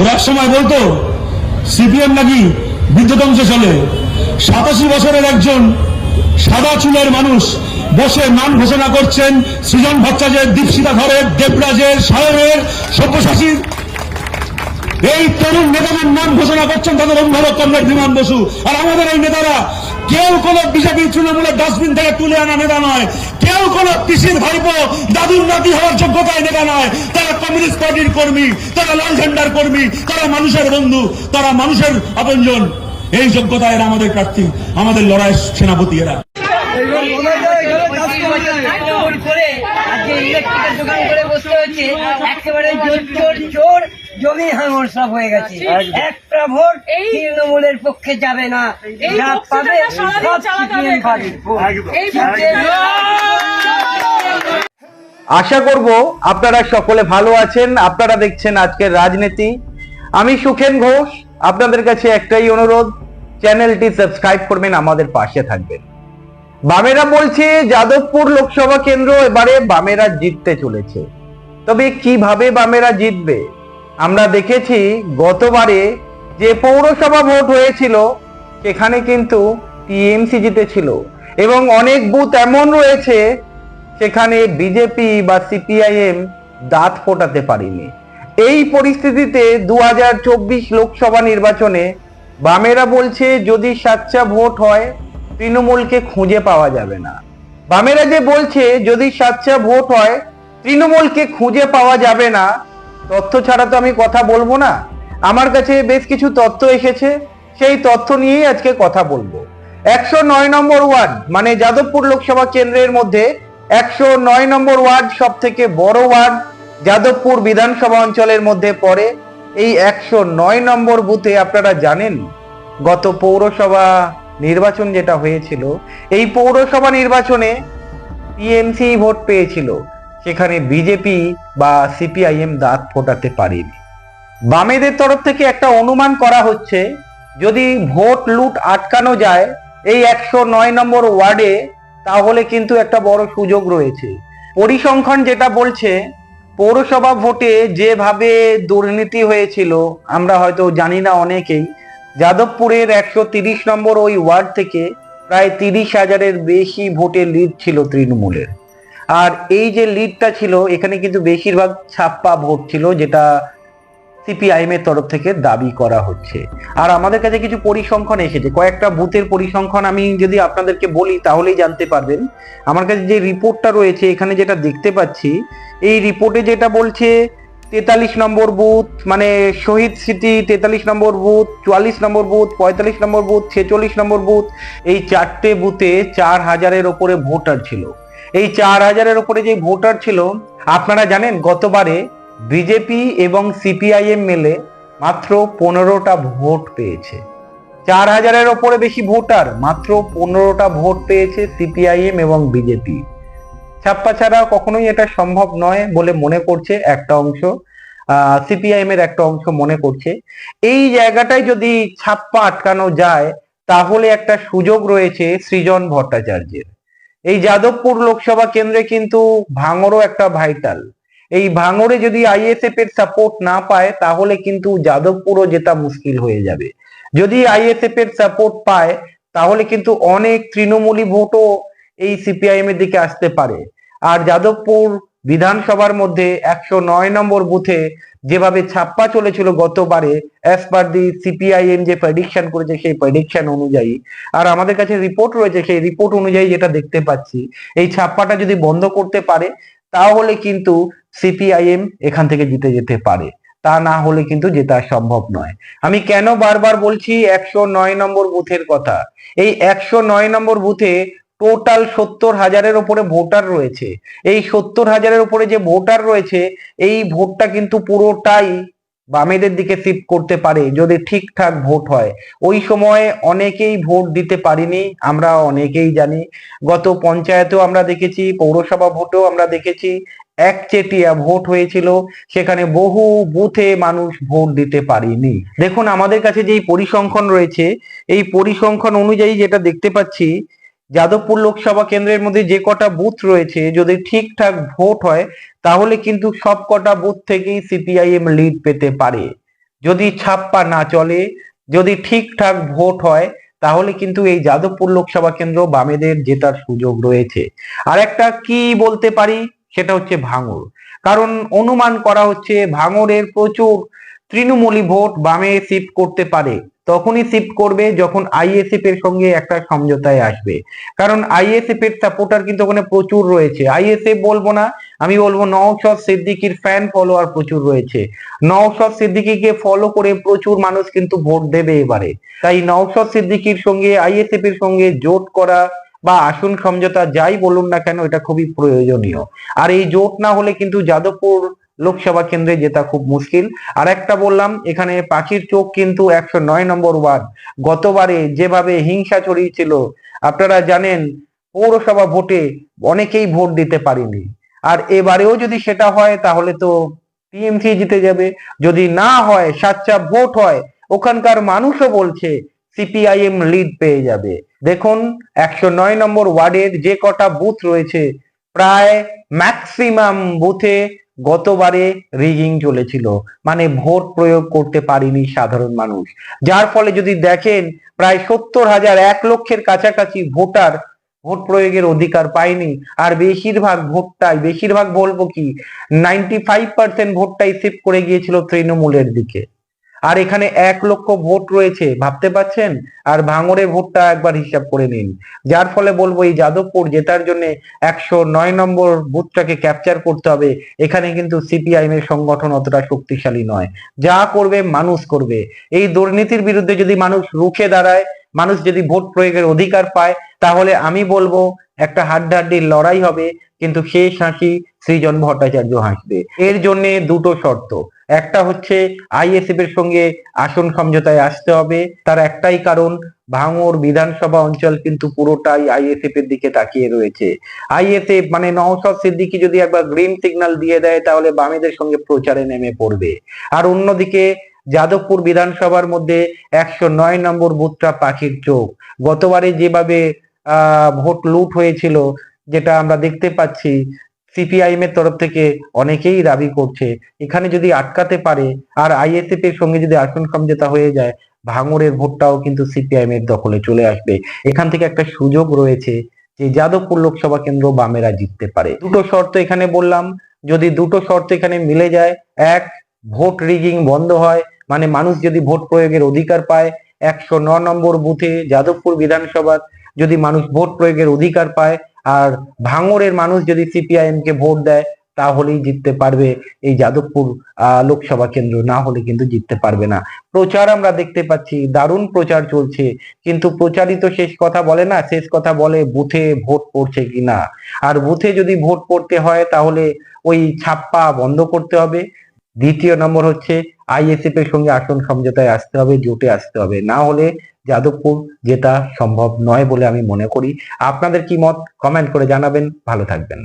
ওরা সময় বলতো, সিপিএম নাকি বিদ্যুৎংশে চলে। সাতাশি বছরের একজন সাদা চুলের মানুষ বসে নাম ঘোষণা করছেন সৃজন ভট্টাচার্যের দীপশিতা ধরের দেবরাজের সাহেবের সব্যসাচীর। এই তরুণ নেতাদের নাম ঘোষণা করছেন তাদের অভিভাবক কমরেড বিমান বসু। আর আমাদের এই নেতারা, কেউ কোন বিজেপি তৃণমূলের ডাস্টবিন থেকে তুলে আনা নেতা নয়। কেউ কোন পিসির ভাইপো দাদুর নাতি হওয়ার যোগ্যতায় নেতা নয়। তারা কমিউনিস্ট পার্টির কর্মী তারা লাল ঝান্ডার কর্মী তারা মানুষের বন্ধু তারা মানুষের আপনজন। এই যোগ্যতায় এরা আমাদের প্রার্থী আমাদের লড়াই সেনাপতি এরা। একেবারে জোর জমি হাঙর সব হয়ে গেছে একটা ভোট তৃণমূলের পক্ষে যাবে না যা পাবে সব সিপিএম পাবে আশা করব আপনারা সকলে ভালো আছেন। আপনারা দেখছেন আজকের রাজনীতি। আমি সুখেন ঘোষ, আপনাদের কাছে একটাই অনুরোধ, চ্যানেলটি সাবস্ক্রাইব করবেন, আমাদের পাশে থাকবেন। বামেরা বলছে, যাদবপুর লোকসভা কেন্দ্র এবারে বামেরা জিততে চলেছে। তবে কীভাবে বামেরা জিতবে? আমরা দেখেছি, গতবারে যে পৌরসভা ভোট হয়েছিল, সেখানে কিন্তু টিএমসি জিতেছিল। এবং অনেক বুথ এমন রয়েছে সেখানে বিজেপি বা সিপিআইএম দাঁত ফোটাতে পারেনি। এই পরিস্থিতিতে দু হাজার চব্বিশ লোকসভা নির্বাচনে বামেরা বলছে, যদি সাচ্চা ভোট হয়, তৃণমূলকে খুঁজে পাওয়া যাবে না। বামেরা যে বলছে, যদি সাচ্চা ভোট হয়, তৃণমূলকে খুঁজে পাওয়া যাবে না, তথ্য ছাড়া তো আমি কথা বলব না। আমার কাছে বেশ কিছু তথ্য এসেছে, সেই তথ্য নিয়েই আজকে কথা বলব। একশো নয় নম্বর ওয়ার্ড মানে যাদবপুর লোকসভা কেন্দ্রের মধ্যে একশো নয় নম্বর ওয়ার্ড সব থেকে বড় ওয়ার্ড, যাদবপুর বিধানসভা অঞ্চলের মধ্যে পড়ে। এই একশো নয় নম্বর বুথে আপনারা জানেন, গত পৌরসভা নির্বাচন যেটা হয়েছিল, এই পৌরসভা নির্বাচনে টিএমসি ভোট পেয়েছিল। সেখানে বিজেপি বা সিপিআইএম দাঁত ফোটাতে পারেনি। বামেদের তরফ থেকে একটা অনুমান করা হচ্ছে, যদি ভোট লুট আটকানো যায়, এই একশো নয় নম্বর ওয়ার্ডে তাহলে কিন্তু একটা বড় সুযোগ রয়েছে। পরিসংখ্যান যেটা বলছে, পৌরসভা ভোটে যেভাবে দুর্নীতি হয়েছিল, আমরা হয়তো জানি না অনেকেই, যাদবপুরের একশো তিরিশ নম্বর ওই ওয়ার্ড থেকে প্রায় তিরিশ হাজারের বেশি ভোটে লিড ছিল তৃণমূলের। আর এই যে লিডটা ছিল, এখানে কিন্তু বেশিরভাগ ছাপ্পা ভোট ছিল, যেটা সিপিআইএম এর তরফ থেকে দাবি করা হচ্ছে। আর আমাদের কাছে কিছু পরিসংখ্যান এসেছে। কয়েকটা বুথের পরিসংখ্যান আমি যদি আপনাদেরকে বলি, তাহলেই জানতে পারবেন। আমার কাছে যে রিপোর্টটা রয়েছে, এখানে যেটা দেখতে পাচ্ছি, এই রিপোর্টে যেটা বলছে, তেতাল্লিশ নম্বর বুথ মানে শহীদ স্মৃতি তেতাল্লিশ নম্বর বুথ, চুয়াল্লিশ নম্বর বুথ, পঁয়তাল্লিশ নম্বর বুথ, ছেচল্লিশ নম্বর বুথ, এই চারটে বুথে চার হাজারের ওপরে ভোটার ছিল। এই চার হাজারের ওপরে যে ভোটার ছিল, আপনারা জানেন, গতবারে বিজেপি এবং সিপিআইএম মেলে মাত্র পনেরোটা ভোট পেয়েছে। চার হাজারের ওপরে বেশি ভোটার মাত্র পনেরোটা ভোট পেয়েছে সিপিআইএম এবং বিজেপি। ছাপ্পা ছাড়া কখনোই এটা সম্ভব নয় বলে মনে করছে একটা অংশ সিপিআইএম এর একটা অংশ মনে করছে। এই জায়গাটায় যদি ছাপ্পা আটকানো যায়, তাহলে একটা সুযোগ রয়েছে সৃজন ভট্টাচার্যের। এই যাদবপুর লোকসভা কেন্দ্রে কিন্তু ভাঙরও একটা ভাইটাল এই ভাঙরে যদি আইএসএফ এর সাপোর্ট না পায়, তাহলে কিন্তু যাদবপুরও জেতা মুশকিল হয়ে যাবে। যদি আইএসএফ এর সাপোর্ট পায়, তাহলে কিন্তু অনেক তৃণমূলী ভোটও এই সিপিআইএম এর দিকে আসতে পারে। আর যাদবপুর বিধানসভার মধ্যে একশো নয় নম্বর বুথে যেভাবে ছাপ্পা চলেছিল গতবারে অ্যাজ পার দি সিপিআইএম যে প্রেডিকশন করেছে, সেই প্রেডিকশন অনুযায়ী, আর আমাদের কাছে রিপোর্ট রয়েছে, সেই রিপোর্ট অনুযায়ী যেটা দেখতে পাচ্ছি, এই ছাপ্পাটা যদি বন্ধ করতে পারে তাহলে কিন্তু সিপিআইএম এখান থেকে জিতে যেতে পারে। তা না হলে কিন্তু জেতা সম্ভব নয়। আমি কেন বারবার বলছি একশো নয় নম্বর বুথের কথা? এই একশো নয় নম্বর বুথে টোটাল সত্তর হাজারের ওপরে ভোটার রয়েছে। এই সত্তর হাজারের উপরে যে ভোটার রয়েছে, এই ভোটটা কিন্তু পুরোটাই বামেদের দিকে শিফট করতে পারে যদি ঠিকঠাক ভোট হয়। ওই সময় অনেকেই ভোট দিতে পারিনি, আমরা অনেকেই জানি। গত পঞ্চায়েতেও আমরা দেখেছি, পৌরসভা ভোটেও আমরা দেখেছি, একচেটিয়া ভোট হয়েছিল, সেখানে বহু বুথে মানুষ ভোট দিতে পারেনি। দেখুন, আমাদের কাছে যেই পরিসংখ্যান রয়েছে, এই পরিসংখ্যান অনুযায়ী যেটা দেখতে পাচ্ছি যাদবপুর লোকসভা কেন্দ্রের মধ্যে যে কটা বুথ রয়েছে, যদি ঠিকঠাক ভোট হয়, তাহলে কিন্তু সব কটা বুথ থেকেই সিপিআইএম লিড পেতে পারে। যদি ছাপ্পা না চলে, যদি ঠিকঠাক ভোট হয়, তাহলে কিন্তু এই যাদবপুর লোকসভা কেন্দ্র বামেদের জেতার সুযোগ রয়েছে। আর একটা কি বলতে পারি, সেটা হচ্ছে ভাঙর কারণ অনুমান করা হচ্ছে ভাঙরের প্রচুর তৃণমূলী ভোট বামে শিফট করতে পারে, তখনই শিফট করবে যখন আইএসএফ এর সঙ্গে একটা সমঝোতায় আসবে। কারণ আইএসএফ এর সাপোর্টার কিন্তু ওখানে প্রচুর রয়েছে। আইএসএফ বলব না, আমি বলব নওশাদ সিদ্দিকির ফ্যান ফলোয়ার প্রচুর রয়েছে। নওশাদ সিদ্দিকিকে ফলো করে প্রচুর মানুষ কিন্তু ভোট দেবে এবারে। তাই নওশাদ সিদ্দিকির সঙ্গে, আইএসএফ এর সঙ্গে জোট করা বা আসন সমঝোতা যাই বলুন না কেন, এটা খুবই প্রয়োজনীয়। আর এই জোট না হলে কিন্তু যাদবপুর লোকসভা কেন্দ্রে জেতা খুব মুশকিল। আর একটা বললাম, এখানে পাখির চোখ কিন্তু একশো নয় নম্বর ওয়ার্ড। গতবারে যেভাবে হিংসা ছড়িয়েছিল, আপনারা জানেন, পৌরসভা ভোটে অনেকেই ভোট দিতে পারেনি। আর এবারেও যদি সেটা হয়, তাহলে তো টিএমসি জিতে যাবে। যদি না হয় সাচ্চা ভোট হয়, ওখানকার মানুষও বলছে, সিপিআইএম লিড পেয়ে যাবে। দেখুন, একশো নয় নম্বর ওয়ার্ডের যে কটা বুথ রয়েছে, প্রায় ম্যাক্সিমাম বুথে গতবারে রিগিং চলেছিল। মানে ভোট প্রয়োগ করতে পারিনি সাধারণ মানুষ। যার ফলে যদি দেখেন, প্রায় সত্তর হাজার এক লক্ষের কাছাকাছি ভোটার ভোট প্রয়োগের অধিকার পায়নি। আর বেশিরভাগ ভোটটাই, বেশিরভাগ বলব কি নাইনটি ফাইভ পার্সেন্ট ভোটটাই শিফট করে গিয়েছিল তৃণমূলের দিকে। আর এখানে এক লক্ষ ভোট রয়েছে, ভাবতে পাচ্ছেন আর ভাঙরে ভোটটা একবার হিসাব করে নিন। যার ফলে বলব এই যাদবপুর জেতার জন্য একশো নয় নম্বর বুথটাকে ক্যাপচার করতে হবে। এখানে কিন্তু সিপিআইএম এর সংগঠন অতটা শক্তিশালী নয়। যা করবে, মানুষ করবে। এই দুর্নীতির বিরুদ্ধে যদি মানুষ রুখে দাঁড়ায়, মানুষ যদি ভোট প্রয়োগের অধিকার পায়, তাহলে আমি বলব একটা হাড্ডাহাড্ডির লড়াই হবে, কিন্তু শেষ হাসি সৃজন ভট্টাচার্য হাসবে। এর জন্য দুটো শর্ত। একটা হচ্ছে আইএসএফ এর সঙ্গে আসন সমঝোতায় আসতে হবে। তার একটাই কারণ ভাঙর বিধানসভা অঞ্চল কিন্তু পুরোটাই আইএসএফ এর দিকে তাকিয়ে রয়েছে। আইএসএফ মানে নওশাদ সিদ্দিকি যদি একবার গ্রিন সিগন্যাল দিয়ে দেয়, তাহলে বামেদের সঙ্গে প্রচারে নেমে পড়বে। আর অন্যদিকে, যাদবপুর বিধানসভার মধ্যে একশো নয় নম্বর বুথটা পাখির চোখ। গতবারে যেভাবে ভোট লুট হয়েছিল, যেটা আমরা দেখতে পাচ্ছি সিপিআইএম এর তরফ থেকে অনেকেই দাবি করছে, এখানে যদি আটকাতে পারে আর আইএসএফ এর সঙ্গে যদি আসন সমঝোতা হয়ে যায়, ভাঙড়ের ভোটটাও কিন্তু সিপিআইএম এর দখলে চলে আসবে। এখান থেকে একটা সুযোগ রয়েছে যে যাদবপুর লোকসভা কেন্দ্র বামেরা জিততে পারে। দুটো শর্ত এখানে বললাম, যদি দুটো শর্ত এখানে মিলে যায়, এক, ভোট রিগিং বন্ধ হয় মানে মানুষ যদি ভোট প্রয়োগের অধিকার পায়, একশো ন নম্বর বুথে যাদবপুর বিধানসভার যদি মানুষ ভোট প্রয়োগের অধিকার পায় আর ভাঙড়ের মানুষ যদি সিপিআইএম কে ভোট দেয়, তাহলেই জিততে পারবে এই যাদবপুর লোকসভা কেন্দ্র। না হলে কিন্তু জিততে পারবে না। প্রচার আমরা দেখতে পাচ্ছি, দারুণ প্রচার চলছে। কিন্তু প্রচারিত শেষ কথা বলে না? শেষ কথা বলে বুথে ভোট পড়ছে কিনা আর বুথে যদি ভোট পড়তে হয়, তাহলে ওই ছাপ্পা বন্ধ করতে হবে। দ্বিতীয় নম্বর হচ্ছে আইএসএফ এর সঙ্গে আসন সমঝোতায় আসতে হবে, জোটে আসতে হবে। না হলে যাদবপুর, যেটা সম্ভব নয় বলে আমি মনে করি। আপনাদের কি মত? কমেন্ট করে জানাবেন। ভালো থাকবেন।